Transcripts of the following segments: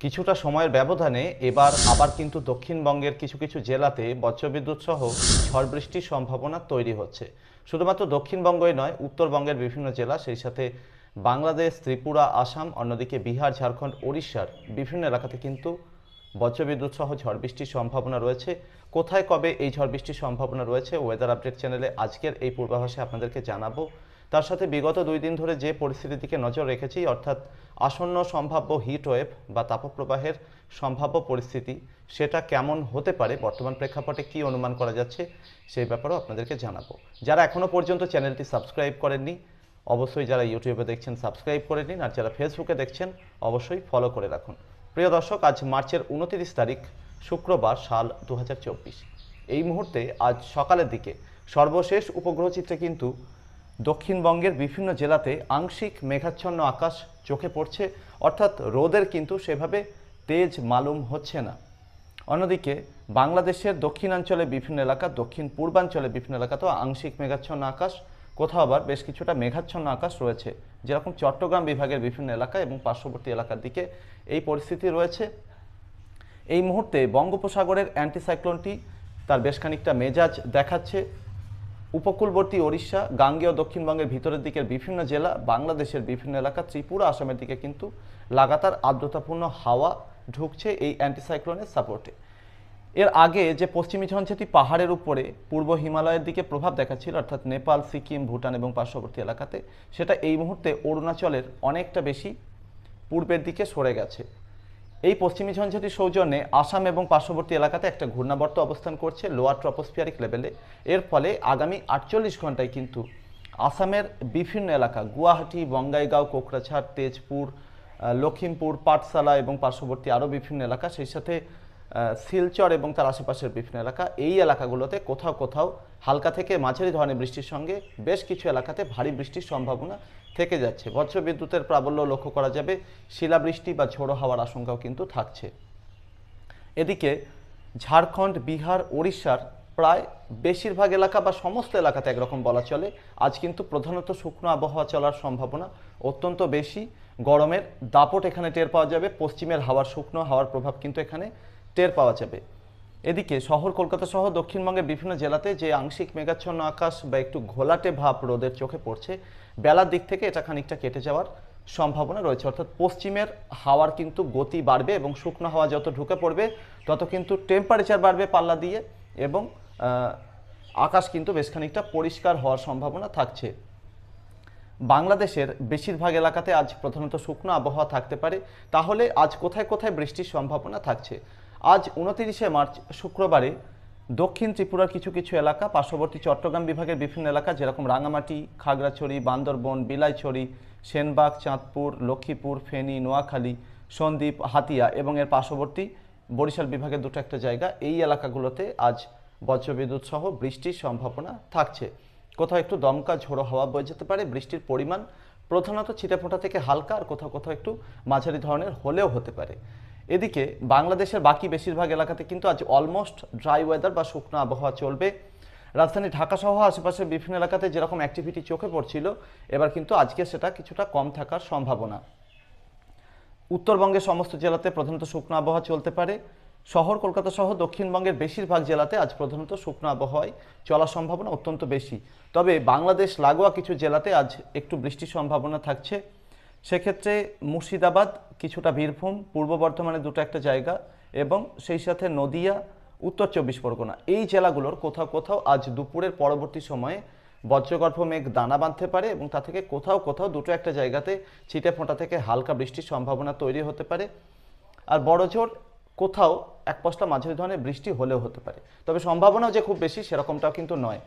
কিছুটা সময়ের ব্যবধানে এবার আবার কিন্তু দক্ষিণবঙ্গের কিছু কিছু জেলাতে বজ্রবিদ্যুৎ সহ ঝড় বৃষ্টির সম্ভাবনা তৈরি হচ্ছে। শুধুমাত্র দক্ষিণবঙ্গই নয়, উত্তরবঙ্গের বিভিন্ন জেলা, সেই সাথে বাংলাদেশ, ত্রিপুরা, আসাম, অন্যদিকে বিহার, ঝাড়খণ্ড, ওড়িশার বিভিন্ন এলাকাতে কিন্তু বজ্রবিদ্যুৎ সহ ঝড় বৃষ্টির সম্ভাবনা রয়েছে। কোথায় কবে এই ঝড় বৃষ্টির সম্ভাবনা রয়েছে? ওয়েদার আপডেট চ্যানেলে আজকের এই পূর্বাভাসে আপনাদেরকে জানাব। তার সাথে বিগত দুই দিন ধরে যে পরিস্থিতির দিকে নজর রেখেছি, অর্থাৎ আসন্ন সম্ভাব্য হিট ওয়েভ বা তাপপ্রবাহের সম্ভাব্য পরিস্থিতি, সেটা কেমন হতে পারে, বর্তমান প্রেক্ষাপটে কি অনুমান করা যাচ্ছে, সেই ব্যাপারেও আপনাদেরকে জানাব। যারা এখনও পর্যন্ত চ্যানেলটি সাবস্ক্রাইব করেননি, অবশ্যই যারা ইউটিউবে দেখছেন, সাবস্ক্রাইব করে নিন, আর যারা ফেসবুকে দেখছেন, অবশ্যই ফলো করে রাখুন। প্রিয় দর্শক, আজ মার্চের উনতিরিশ তারিখ, শুক্রবার, সাল দু হাজার চব্বিশ। এই মুহূর্তে, আজ সকালের দিকে, সর্বশেষ উপগ্রহ চিত্রে কিন্তু দক্ষিণবঙ্গের বিভিন্ন জেলাতে আংশিক মেঘাচ্ছন্ন আকাশ চোখে পড়ছে, অর্থাৎ রোদের কিন্তু সেভাবে তেজ মালুম হচ্ছে না। অন্যদিকে বাংলাদেশের দক্ষিণাঞ্চলে বিভিন্ন এলাকা, দক্ষিণ পূর্বাঞ্চলে বিভিন্ন এলাকাতেও আংশিক মেঘাচ্ছন্ন আকাশ, কোথাও আবার বেশ কিছুটা মেঘাচ্ছন্ন আকাশ রয়েছে। যেরকম চট্টগ্রাম বিভাগের বিভিন্ন এলাকা এবং পার্শ্ববর্তী এলাকার দিকে এই পরিস্থিতি রয়েছে। এই মুহূর্তে বঙ্গোপসাগরের অ্যান্টিসাইক্লোনটি তার বেশ খানিকটা মেজাজ দেখাচ্ছে। উপকূলবর্তী ওড়িশা, গাঙ্গেয় দক্ষিণবঙ্গের ভিতরের দিকের বিভিন্ন জেলা, বাংলাদেশের বিভিন্ন এলাকা, ত্রিপুরা, আসামের দিকে কিন্তু লাগাতার আর্দ্রতাপূর্ণ হাওয়া ঢুকছে এই অ্যান্টিসাইক্লোনের সাপোর্টে এর আগে যে পশ্চিমী ঝঞ্ঝাটি পাহাড়ের উপরে, পূর্ব হিমালয়ের দিকে প্রভাব দেখাচ্ছিল, অর্থাৎ নেপাল, সিকিম, ভুটান এবং পার্শ্ববর্তী এলাকাতে, সেটা এই মুহূর্তে অরুণাচলের অনেকটা বেশি পূর্বের দিকে সরে গেছে। এই পশ্চিমী ঝঞ্ঝাটির সৌজন্যে আসাম এবং পার্শ্ববর্তী এলাকাতে একটা ঘূর্ণাবর্ত অবস্থান করছে লোয়ার ট্রপোস্ফিয়ারিক লেভেলে। এর ফলে আগামী আটচল্লিশ ঘন্টায় কিন্তু আসামের বিভিন্ন এলাকা, গুয়াহাটি, বঙ্গাইগাঁও কোকরাঝাড় তেজপুর লক্ষিমপুর, পাঠশালা এবং পার্শ্ববর্তী আরও বিভিন্ন এলাকা সেই সাথে শিলচর এবং তার আশেপাশের বিভিন্ন এলাকা, এই এলাকাগুলোতে কোথাও কোথাও হালকা থেকে মাঝারি ধরনের বৃষ্টির সঙ্গে বেশ কিছু এলাকাতে ভারী বৃষ্টির সম্ভাবনা থেকে যাচ্ছে। বজ্রবিদ্যুতের প্রাবল্য লক্ষ্য করা যাবে, শিলাবৃষ্টি বা ঝোড়ো হওয়ার আশঙ্কাও কিন্তু থাকছে। এদিকে ঝাড়খণ্ড, বিহার, ওড়িশার প্রায় বেশিরভাগ এলাকা বা সমস্ত এলাকাতে একরকম বলা চলে। আজ কিন্তু প্রধানত শুকনো আবহাওয়া চলার সম্ভাবনা অত্যন্ত বেশি। গরমের দাপট এখানে টের পাওয়া যাবে, পশ্চিমের হাওয়ার শুকনো হাওয়ার প্রভাব কিন্তু এখানে টের পাওয়া যাবে। এদিকে শহর কলকাতা সহ দক্ষিণবঙ্গের বিভিন্ন জেলাতে যে আংশিক মেঘাচ্ছন্ন আকাশ বা একটু ঘোলাটে ভাব রোদের চোখে পড়ছে, বেলার দিক থেকে এটা খানিকটা কেটে যাওয়ার সম্ভাবনা রয়েছে। অর্থাৎ পশ্চিমের হাওয়ার কিন্তু গতি বাড়বে এবং শুকনো হাওয়া যত ঢুকে পড়বে, তত কিন্তু টেম্পারেচার বাড়বে পাল্লা দিয়ে এবং আকাশ কিন্তু বেশ খানিকটা পরিষ্কার হওয়ার সম্ভাবনা থাকছে। বাংলাদেশের বেশিরভাগ এলাকাতে আজ প্রধানত শুকনো আবহাওয়া থাকতে পারে। তাহলে আজ কোথায় কোথায় বৃষ্টির সম্ভাবনা থাকছে? আজ উনতিরিশে মার্চ, শুক্রবারে দক্ষিণ ত্রিপুরার কিছু কিছু এলাকা, পার্শ্ববর্তী চট্টগ্রাম বিভাগের বিভিন্ন এলাকা, যেরকম রাঙামাটি, খাগড়াছড়ি, বান্দরবন, বিলাইছড়ি, সেনবাগ, চাঁদপুর, লক্ষ্মীপুর, ফেনী, নোয়াখালী, সন্দ্বীপ, হাতিয়া এবং এর পার্শ্ববর্তী বরিশাল বিভাগের দুটো একটা জায়গা। এই এলাকাগুলোতে আজ বজ্রবিদ্যুৎ সহ বৃষ্টির সম্ভাবনা থাকছে। কোথাও একটু দমকা ঝোড়ো হাওয়া বয়ে যেতে পারে, বৃষ্টির পরিমাণ প্রধানত ছিটেফোঁটা থেকে হালকা, আর কোথাও কোথাও একটু মাঝারি ধরনের হলেও হতে পারে। এদিকে বাংলাদেশের বাকি বেশিরভাগ এলাকাতে কিন্তু আজ অলমোস্ট ড্রাই ওয়েদার বা শুকনো আবহাওয়া চলবে। রাজধানী ঢাকা সহ আশেপাশের বিভিন্ন এলাকাতে যেরকম অ্যাক্টিভিটি চোখে পড়ছিল, এবার কিন্তু আজকে সেটা কিছুটা কম থাকার সম্ভাবনা। উত্তরবঙ্গের সমস্ত জেলাতে প্রধানত শুকনো আবহাওয়া চলতে পারে। শহর কলকাতা সহ দক্ষিণবঙ্গের বেশিরভাগ জেলাতে আজ প্রধানত শুকনো আবহাওয়ায় চলার সম্ভাবনা অত্যন্ত বেশি। তবে বাংলাদেশ, লাগোয়া কিছু জেলাতে আজ একটু বৃষ্টির সম্ভাবনা থাকছে। সেক্ষেত্রে মুর্শিদাবাদ কিছুটা বীরভূম, পূর্ব বর্ধমানের দুটো একটা জায়গা এবং সেই সাথে নদিয়া, উত্তর চব্বিশ পরগনা। এই জেলাগুলোর কোথাও কোথাও আজ দুপুরের পরবর্তী সময়ে বজ্রগর্ভ মেঘ দানা বাঁধতে পারে এবং তা থেকে কোথাও কোথাও দুটো একটা জায়গাতে ছিটে ফোঁটা থেকে হালকা বৃষ্টির সম্ভাবনা তৈরি হতে পারে। আর বড় জোর কোথাও এক পশলা মাঝারি ধরনের বৃষ্টি হলেও হতে পারে। তবে সম্ভাবনাও যে খুব বেশি সেরকমটাও কিন্তু নয়।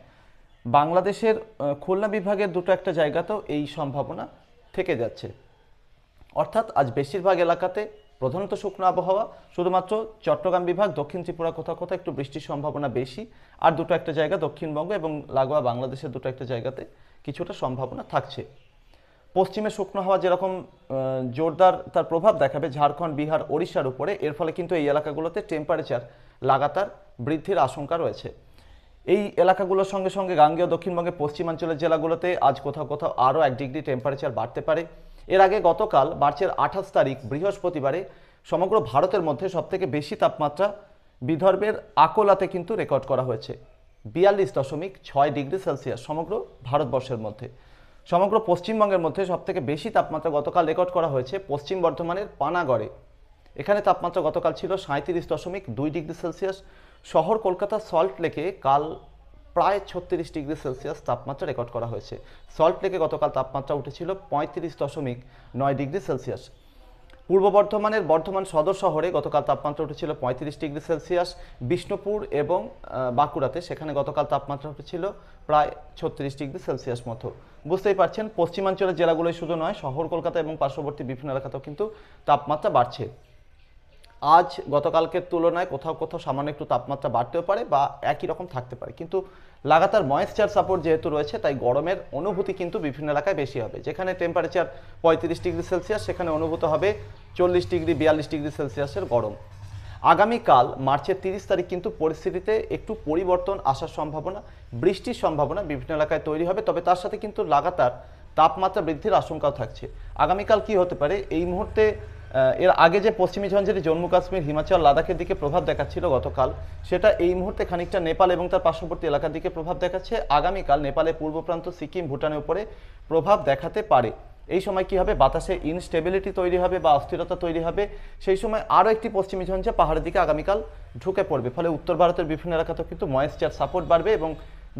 বাংলাদেশের খুলনা বিভাগের দুটো একটা জায়গাতেও এই সম্ভাবনা থেকে যাচ্ছে। অর্থাৎ আজ বেশিরভাগ এলাকাতে প্রধানত শুকনো আবহাওয়া, শুধুমাত্র চট্টগ্রাম বিভাগ, দক্ষিণ ত্রিপুরা কোথাও কোথাও একটু বৃষ্টির সম্ভাবনা বেশি, আর দুটো একটা জায়গা দক্ষিণবঙ্গ এবং লাগোয়া বাংলাদেশের দুটো একটা জায়গাতে কিছুটা সম্ভাবনা থাকছে। পশ্চিমে শুকনো হাওয়া যেরকম জোরদার তার প্রভাব দেখাবে ঝাড়খণ্ড, বিহার, ওড়িশার উপরে। এর ফলে কিন্তু এই এলাকাগুলোতে টেম্পারেচার লাগাতার বৃদ্ধির আশঙ্কা রয়েছে। এই এলাকাগুলোর সঙ্গে সঙ্গে গাঙ্গেয় দক্ষিণবঙ্গের পশ্চিমাঞ্চলের জেলাগুলোতে আজ কোথাও কোথাও আরও এক ডিগ্রি টেম্পারেচার বাড়তে পারে। এর আগে গতকাল মার্চের আঠাশ তারিখ বৃহস্পতিবারে সমগ্র ভারতের মধ্যে সবথেকে বেশি তাপমাত্রা বিদর্ভের আকোলাতে কিন্তু রেকর্ড করা হয়েছে। বিয়াল্লিশ দশমিক ছয় ডিগ্রি সেলসিয়াস সমগ্র ভারতবর্ষের মধ্যে। সমগ্র পশ্চিমবঙ্গের মধ্যে সবথেকে বেশি তাপমাত্রা গতকাল রেকর্ড করা হয়েছে পশ্চিম বর্ধমানের পানাগড়ে। এখানে তাপমাত্রা গতকাল ছিল সাঁত্রিশ দশমিক দুই ডিগ্রি সেলসিয়াস। শহর কলকাতা সল্ট লেকে কাল প্রায় ছত্রিশ ডিগ্রি সেলসিয়াস তাপমাত্রা রেকর্ড করা হয়েছে। সল্ট লেকে গতকাল তাপমাত্রা উঠেছিল পঁয়ত্রিশ দশমিক নয় ডিগ্রি সেলসিয়াস। পূর্ব বর্ধমানের বর্ধমান সদর শহরে গতকাল তাপমাত্রা উঠেছিল পঁয়ত্রিশ ডিগ্রি সেলসিয়াস। বিষ্ণুপুর এবং বাঁকুড়াতে সেখানে গতকাল তাপমাত্রা উঠেছিল প্রায় ছত্রিশ ডিগ্রি সেলসিয়াস মতো। বুঝতেই পারছেন, পশ্চিমাঞ্চলের জেলাগুলোই শুধু নয়, শহর কলকাতা এবং পার্শ্ববর্তী বিভিন্ন এলাকাতেও কিন্তু তাপমাত্রা বাড়ছে। আজ গতকালকের তুলনায় কোথাও কোথাও সামান্য একটু তাপমাত্রা বাড়তেও পারে বা একই রকম থাকতে পারে। কিন্তু লাগাতার ময়েশ্চার সাপোর্ট যেহেতু রয়েছে, তাই গরমের অনুভূতি কিন্তু বিভিন্ন এলাকায় বেশি হবে। যেখানে টেম্পারেচার পঁয়ত্রিশ ডিগ্রি সেলসিয়াস, সেখানে অনুভূত হবে চল্লিশ ডিগ্রি, বিয়াল্লিশ ডিগ্রি সেলসিয়াসের গরম। আগামীকাল মার্চের তিরিশ তারিখ কিন্তু পরিস্থিতিতে একটু পরিবর্তন আসার সম্ভাবনা, বৃষ্টির সম্ভাবনা বিভিন্ন এলাকায় তৈরি হবে, তবে তার সাথে কিন্তু লাগাতার তাপমাত্রা বৃদ্ধির আশঙ্কাও থাকছে। আগামীকাল কি হতে পারে? এই মুহূর্তে এর আগে যে পশ্চিমী ঝঞ্ঝারি জম্মু কাশ্মীর, হিমাচল, লাদাখের দিকে প্রভাব দেখাচ্ছিল গতকাল, সেটা এই মুহূর্তে খানিকটা নেপাল এবং তার পার্শ্ববর্তী এলাকার দিকে প্রভাব দেখাচ্ছে। আগামীকাল নেপালের পূর্ব প্রান্ত সিকিম, ভুটানের উপরে প্রভাব দেখাতে পারে। এই সময় কি হবে? বাতাসে ইনস্টেবিলিটি তৈরি হবে বা অস্থিরতা তৈরি হবে? সেই সময় আরও একটি পশ্চিমী ঝঞ্ঝা পাহাড়ের দিকে আগামীকাল ঢুকে পড়বে। ফলে উত্তর ভারতের বিভিন্ন এলাকাতেও কিন্তু ময়েশ্চার সাপোর্ট বাড়বে এবং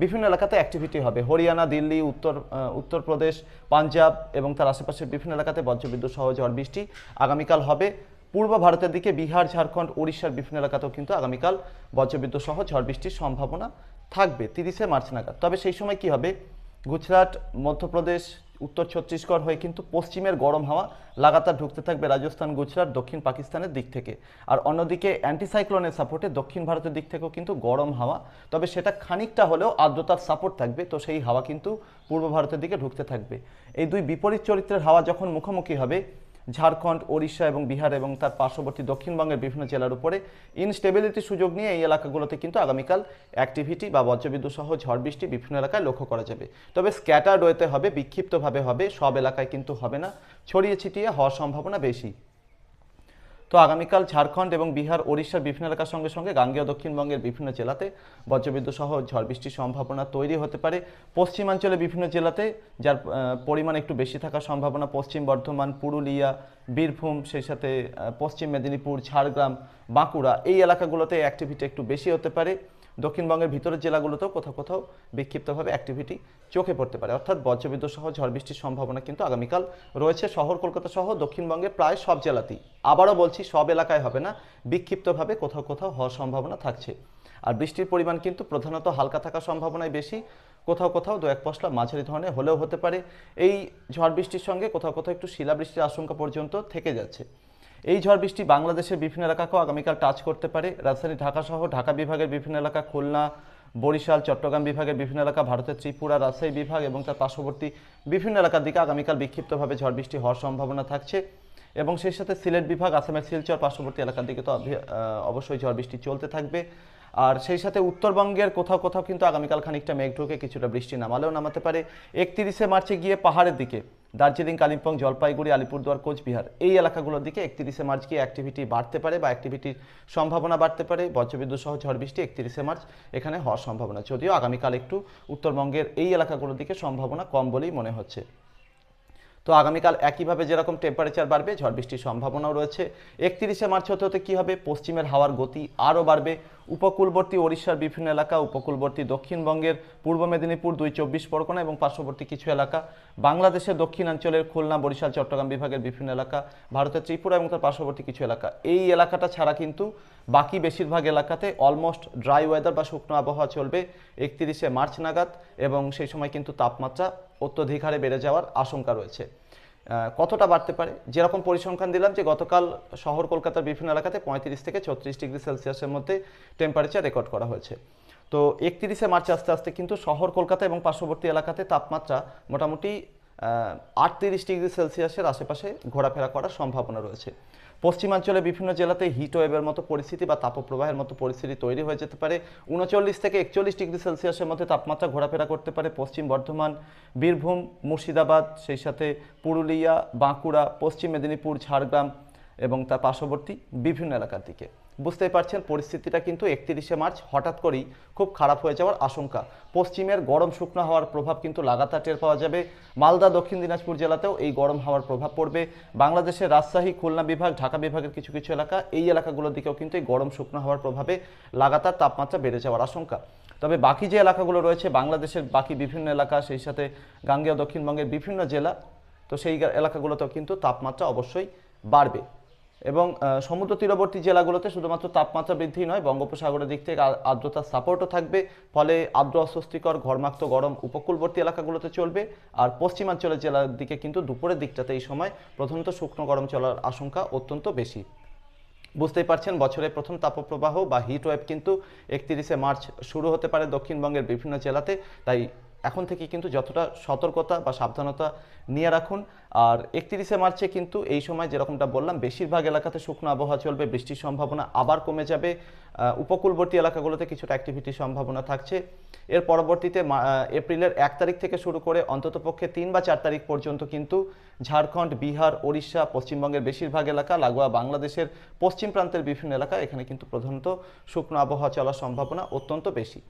বিভিন্ন এলাকাতে অ্যাক্টিভিটি হবে। হরিয়ানা, দিল্লি, উত্তর উত্তরপ্রদেশ, পাঞ্জাব এবং তার আশেপাশের বিভিন্ন এলাকাতে বজ্রবিদ্যুৎ সহ ঝড় বৃষ্টি আগামীকাল হবে। পূর্ব ভারতের দিকে বিহার, ঝাড়খণ্ড উড়িষ্যার বিভিন্ন এলাকাতেও কিন্তু আগামীকাল বজ্রবিদ্যুৎ সহ ঝড় বৃষ্টির সম্ভাবনা থাকবে। তিরিশে মার্চ নাগাদ। তবে সেই সময় কি হবে? গুজরাট, মধ্যপ্রদেশ উত্তর ছত্তিশগড় হয়ে কিন্তু পশ্চিমের গরম হাওয়া লাগাতার ঢুকতে থাকবে রাজস্থান, গুজরাট, দক্ষিণ পাকিস্তানের দিক থেকে। আর অন্যদিকে অ্যান্টিসাইক্লোনের সাপোর্টে দক্ষিণ ভারতের দিক থেকেও কিন্তু গরম হাওয়া। তবে সেটা খানিকটা হলেও আর্দ্রতার সাপোর্ট থাকবে, তো সেই হাওয়া কিন্তু পূর্ব ভারতের দিকে ঢুকতে থাকবে। এই দুই বিপরীত চরিত্রের হাওয়া যখন মুখোমুখি হবে ঝাড়খণ্ড, ওড়িশা এবং বিহার এবং তার পার্শ্ববর্তী দক্ষিণবঙ্গের বিভিন্ন জেলার উপরে ইনস্টেবিলিটি সুযোগ নিয়ে এই এলাকাগুলোতে কিন্তু আগামীকাল অ্যাক্টিভিটি বা বজ্রবিদ্যুৎ সহ ঝড় বৃষ্টি বিভিন্ন এলাকায় লক্ষ্য করা যাবে। তবে স্ক্যাটার রয়েতে হবে, বিক্ষিপ্তভাবে হবে, সব এলাকায় কিন্তু হবে না। ছড়িয়ে ছিটিয়ে হওয়ার সম্ভাবনা বেশি। তো আগামীকাল ঝাড়খণ্ড এবং বিহার, ওড়িশার বিভিন্ন এলাকার সঙ্গে সঙ্গে গাঙ্গেয় দক্ষিণবঙ্গের বিভিন্ন জেলাতে বজ্রবিদ্যুৎ সহ ঝড় বৃষ্টির সম্ভাবনা তৈরি হতে পারে। পশ্চিমাঞ্চলে বিভিন্ন জেলাতে, যার পরিমাণ একটু বেশি থাকার সম্ভাবনা, পশ্চিম বর্ধমান, পুরুলিয়া, বীরভূম, সেই সাথে পশ্চিম মেদিনীপুর, ঝাড়গ্রাম, বাঁকুড়া, এই এলাকাগুলোতে অ্যাক্টিভিটি একটু বেশি হতে পারে। দক্ষিণবঙ্গের ভিতরের জেলাগুলোতেও কোথাও কোথাও বিক্ষিপ্তভাবে অ্যাক্টিভিটি চোখে পড়তে পারে। অর্থাৎ বজ্রবিদ্যুৎ সহ ঝড় বৃষ্টির সম্ভাবনা কিন্তু আগামীকাল রয়েছে। শহর কলকাতা সহ দক্ষিণবঙ্গের প্রায় সব জেলাতেই। আবারও বলছি, সব এলাকায় হবে না, বিক্ষিপ্তভাবে কোথাও কোথাও হওয়ার সম্ভাবনা থাকছে। আর বৃষ্টির পরিমাণ কিন্তু প্রধানত হালকা থাকার সম্ভাবনাই বেশি। কোথাও কোথাও দু এক পশলা মাঝারি ধরনের হলেও হতে পারে। এই ঝড় বৃষ্টির সঙ্গে কোথাও কোথাও একটু শিলাবৃষ্টির আশঙ্কা পর্যন্ত থেকে যাচ্ছে। এই ঝড় বৃষ্টি বাংলাদেশের বিভিন্ন এলাকাকেও আগামীকাল টাচ করতে পারে। রাজধানী ঢাকাসহ ঢাকা বিভাগের বিভিন্ন এলাকা, খুলনা, বরিশাল, চট্টগ্রাম বিভাগের বিভিন্ন এলাকা, ভারতের ত্রিপুরা, রাজশাহী বিভাগ এবং তার পার্শ্ববর্তী বিভিন্ন এলাকার দিকে আগামীকাল বিক্ষিপ্তভাবে ঝড় বৃষ্টি হওয়ার সম্ভাবনা থাকছে এবং সেই সাথে সিলেট বিভাগ, আসামের শিলচর পার্শ্ববর্তী এলাকার দিকে তো অবশ্যই ঝড় বৃষ্টি চলতে থাকবে। আর সেই সাথে উত্তরবঙ্গের কোথাও কোথাও কিন্তু আগামীকাল খানিকটা মেঘ ঢুকে কিছুটা বৃষ্টি নামালেও নামাতে পারে। একত্রিশে মার্চে গিয়ে পাহাড়ের দিকে, দার্জিলিং, কালিম্পং, জলপাইগুড়ি, আলিপুরদুয়ার, কোচবিহার, এই এলাকাগুলোর দিকে একত্রিশে মার্চ গিয়ে অ্যাক্টিভিটি বাড়তে পারে বা অ্যাক্টিভিটির সম্ভাবনা বাড়তে পারে। বজ্রবিদ্যুৎ সহ ঝড় বৃষ্টি একত্রিশে মার্চ এখানে হওয়ার সম্ভাবনা। যদিও আগামীকাল একটু উত্তরবঙ্গের এই এলাকাগুলোর দিকে সম্ভাবনা কম বলেই মনে হচ্ছে। তো আগামীকাল একইভাবে যেরকম টেম্পারেচার বাড়বে, ঝড় বৃষ্টির সম্ভাবনাও রয়েছে। একত্রিশে মার্চ হতে হতে কী হবে? পশ্চিমের হাওয়ার গতি আরও বাড়বে। উপকূলবর্তী ওড়িশার বিভিন্ন এলাকা, উপকূলবর্তী দক্ষিণবঙ্গের পূর্ব মেদিনীপুর, দুই চব্বিশ পরগনা এবং পার্শ্ববর্তী কিছু এলাকা। বাংলাদেশের দক্ষিণাঞ্চলের খুলনা, বরিশাল, চট্টগ্রাম বিভাগের বিভিন্ন এলাকা, ভারতের ত্রিপুরা এবং তার পার্শ্ববর্তী কিছু এলাকা। এই এলাকাটা ছাড়া কিন্তু বাকি বেশিরভাগ এলাকাতে অলমোস্ট ড্রাই ওয়েদার বা শুকনো আবহাওয়া চলবে। একত্রিশে মার্চ নাগাদ এবং সেই সময় কিন্তু তাপমাত্রা অত্যধিক হারে বেড়ে যাওয়ার আশঙ্কা রয়েছে। কতটা বাড়তে পারে? যেরকম পরিসংখ্যান দিলাম যে গতকাল শহর কলকাতার বিভিন্ন এলাকাতে পঁয়ত্রিশ থেকে ছত্রিশ ডিগ্রি সেলসিয়াসের মধ্যে টেম্পারেচার রেকর্ড করা হয়েছে। তো একত্রিশে মার্চ আস্তে আস্তে কিন্তু শহর কলকাতা এবং পার্শ্ববর্তী এলাকাতে তাপমাত্রা মোটামুটি আটত্রিশ ডিগ্রি সেলসিয়াসের আশেপাশে ঘোরাফেরা করার সম্ভাবনা রয়েছে। পশ্চিমাঞ্চলে বিভিন্ন জেলাতে হিট ওয়েভের মতো পরিস্থিতি বা তাপপ্রবাহের মতো পরিস্থিতি তৈরি হয়ে যেতে পারে। উনচল্লিশ থেকে একচল্লিশ ডিগ্রি সেলসিয়াসের মধ্যে তাপমাত্রা ঘোরাফেরা করতে পারে পশ্চিম বর্ধমান, বীরভূম, মুর্শিদাবাদ, সেই সাথে পুরুলিয়া, বাঁকুড়া, পশ্চিম মেদিনীপুর, ঝাড়গ্রাম এবং তার পার্শ্ববর্তী বিভিন্ন এলাকার দিকে। বুঝতেই পারছেন, পরিস্থিতিটা কিন্তু একত্রিশে মার্চ হঠাৎ করেই খুব খারাপ হয়ে যাওয়ার আশঙ্কা। পশ্চিমের গরম শুকনো হওয়ার প্রভাব কিন্তু লাগাতার টের পাওয়া যাবে। মালদা, দক্ষিণ দিনাজপুর জেলাতেও এই গরম হাওয়ার প্রভাব পড়বে। বাংলাদেশের রাজশাহী, খুলনা বিভাগ, ঢাকা বিভাগের কিছু কিছু এলাকা এই এলাকাগুলোর দিকেও কিন্তু এই গরম শুকনো হওয়ার প্রভাবে লাগাতার তাপমাত্রা বেড়ে যাওয়ার আশঙ্কা। তবে বাকি যে এলাকাগুলো রয়েছে, বাংলাদেশের বাকি বিভিন্ন এলাকা, সেই সাথে গাঙ্গেয় দক্ষিণবঙ্গের বিভিন্ন জেলা, তো সেই এলাকাগুলোতেও কিন্তু তাপমাত্রা অবশ্যই বাড়বে। এবং সমুদ্র তীরবর্তী জেলাগুলোতে শুধুমাত্র তাপমাত্রা বৃদ্ধি নয়, বঙ্গোপসাগরের দিক থেকে আর্দ্রতার সাপোর্টও থাকবে। ফলে আর্দ্র অস্বস্তিকর, ঘরমাক্ত, গরম উপকূলবর্তী এলাকাগুলোতে চলবে। আর পশ্চিমাঞ্চলের জেলার দিকে কিন্তু দুপুরের দিকটাতে এই সময় প্রধানত শুকনো গরম চলার আশঙ্কা অত্যন্ত বেশি। বুঝতেই পারছেন, বছরের প্রথম তাপপ্রবাহ বা হিট ওয়েভ কিন্তু একত্রিশে মার্চ শুরু হতে পারে দক্ষিণবঙ্গের বিভিন্ন জেলাতে। তাই এখন থেকে কিন্তু যতটা সতর্কতা বা সাবধানতা নিয়ে রাখুন। আর একত্রিশে মার্চে কিন্তু এই সময় যেরকমটা বললাম, বেশিরভাগ এলাকাতে শুকনো আবহাওয়া চলবে, বৃষ্টির সম্ভাবনা আবার কমে যাবে। উপকূলবর্তী এলাকাগুলোতে কিছুটা অ্যাক্টিভিটির সম্ভাবনা থাকছে। এর পরবর্তীতে এপ্রিলের এক তারিখ থেকে শুরু করে অন্ততপক্ষে তিন বা চার তারিখ পর্যন্ত কিন্তু ঝাড়খণ্ড, বিহার, ওড়িশা, পশ্চিমবঙ্গের বেশিরভাগ এলাকা, লাগোয়া বাংলাদেশের পশ্চিম প্রান্তের বিভিন্ন এলাকা এখানে কিন্তু প্রধানত শুকনো আবহাওয়া চলার সম্ভাবনা অত্যন্ত বেশি।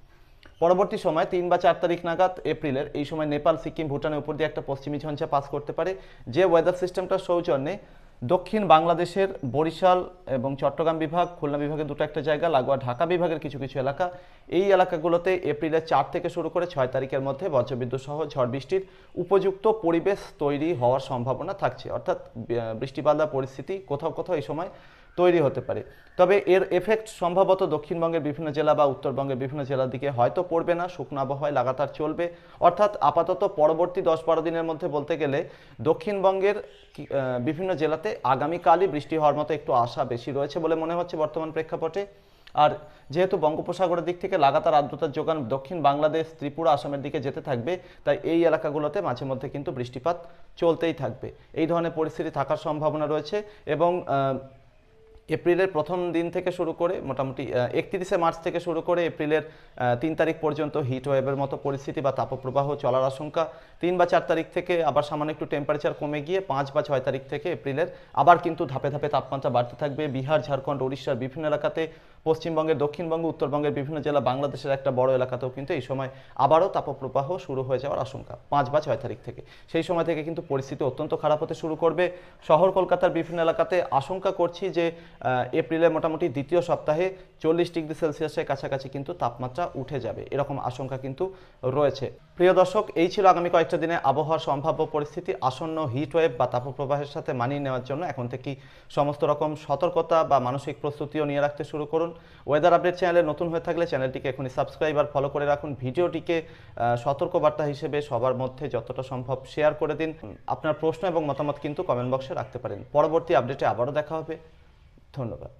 পরবর্তী সময় তিন বা চার তারিখ নাগাদ এপ্রিলের, এই সময় নেপাল, সিকিম, ভুটানের উপর দিয়ে একটা পশ্চিমী ঝঞ্ঝা পাস করতে পারে। যে ওয়েদার সিস্টেমটার সৌজন্যে দক্ষিণ বাংলাদেশের বরিশাল এবং চট্টগ্রাম বিভাগ, খুলনা বিভাগের দুটো একটা জায়গা, লাগোয়া ঢাকা বিভাগের কিছু কিছু এলাকা, এই এলাকাগুলোতে এপ্রিলের চার থেকে শুরু করে ছয় তারিখের মধ্যে বজ্রবিদ্যুৎ সহ ঝড় বৃষ্টির উপযুক্ত পরিবেশ তৈরি হওয়ার সম্ভাবনা থাকছে। অর্থাৎ বি- বৃষ্টিবাদা পরিস্থিতি কোথাও কোথাও এই সময় তৈরি হতে পারে। তবে এর এফেক্ট সম্ভবত দক্ষিণবঙ্গের বিভিন্ন জেলা বা উত্তরবঙ্গের বিভিন্ন জেলার দিকে হয়তো পড়বে না, শুকনো আবহাওয়ায় লাগাতার চলবে। অর্থাৎ আপাতত পরবর্তী দশ বারো দিনের মধ্যে বলতে গেলে দক্ষিণবঙ্গের বিভিন্ন জেলাতে আগামীকালই বৃষ্টি হওয়ার মতো একটু আশা বেশি রয়েছে বলে মনে হচ্ছে বর্তমান প্রেক্ষাপটে। আর যেহেতু বঙ্গোপসাগরের দিক থেকে লাগাতার আর্দ্রতার যোগান দক্ষিণ বাংলাদেশ, ত্রিপুরা, আসামের দিকে যেতে থাকবে, তাই এই এলাকাগুলোতে মাঝে মধ্যে কিন্তু বৃষ্টিপাত চলতেই থাকবে। এই ধরনের পরিস্থিতি থাকার সম্ভাবনা রয়েছে এবং এপ্রিলের প্রথম দিন থেকে শুরু করে মোটামুটি একত্রিশে মার্চ থেকে শুরু করে এপ্রিলের তিন তারিখ পর্যন্ত হিট ওয়েভের মতো পরিস্থিতি বা তাপপ্রবাহ চলার আশঙ্কা। তিন বা চার তারিখ থেকে আবার সামান্য একটু টেম্পারেচার কমে গিয়ে পাঁচ বা ছয় তারিখ থেকে এপ্রিলের আবার কিন্তু ধাপে ধাপে তাপমাত্রা বাড়তে থাকবে। বিহার, ঝাড়খণ্ড, উড়িষ্যার বিভিন্ন এলাকাতে পশ্চিমবঙ্গের, দক্ষিণবঙ্গ, উত্তরবঙ্গের বিভিন্ন জেলা বাংলাদেশের একটা বড় এলাকাতেও কিন্তু এই সময় আবারও তাপপ্রবাহ শুরু হয়ে যাওয়ার আশঙ্কা, পাঁচ বা ছয় তারিখ থেকে। সেই সময় থেকে কিন্তু পরিস্থিতি অত্যন্ত খারাপ হতে শুরু করবে। শহর কলকাতার বিভিন্ন এলাকাতে আশঙ্কা করছি যে এপ্রিলে এপ্রিলের মোটামুটি দ্বিতীয় সপ্তাহে চল্লিশ ডিগ্রি সেলসিয়াসের কাছাকাছি কিন্তু তাপমাত্রা উঠে যাবে, এরকম আশঙ্কা কিন্তু রয়েছে। প্রিয় দর্শক, এই ছিল আগামী কয়েকটা দিনে আবহাওয়ার সম্ভাব্য পরিস্থিতি, আসন্ন হিট ওয়েভ বা তাপপ্রবাহের সাথে মানিয়ে নেওয়ার জন্য এখন থেকেই সমস্ত রকম সতর্কতা বা মানসিক প্রস্তুতিও নিয়ে রাখতে শুরু করুন। ওয়েদার আপডেট চ্যানেলে নতুন হয়ে থাকলে চ্যানেলটিকে এখনই সাবস্ক্রাইব আর ফলো করে রাখুন। ভিডিওটিকে সতর্কবার্তা হিসেবে সবার মধ্যে যতটা সম্ভব শেয়ার করে দিন। আপনার প্রশ্ন এবং মতামত কিন্তু কমেন্ট বক্সে রাখতে পারেন। পরবর্তী আপডেটে আবারও দেখা হবে। ধন্যবাদ।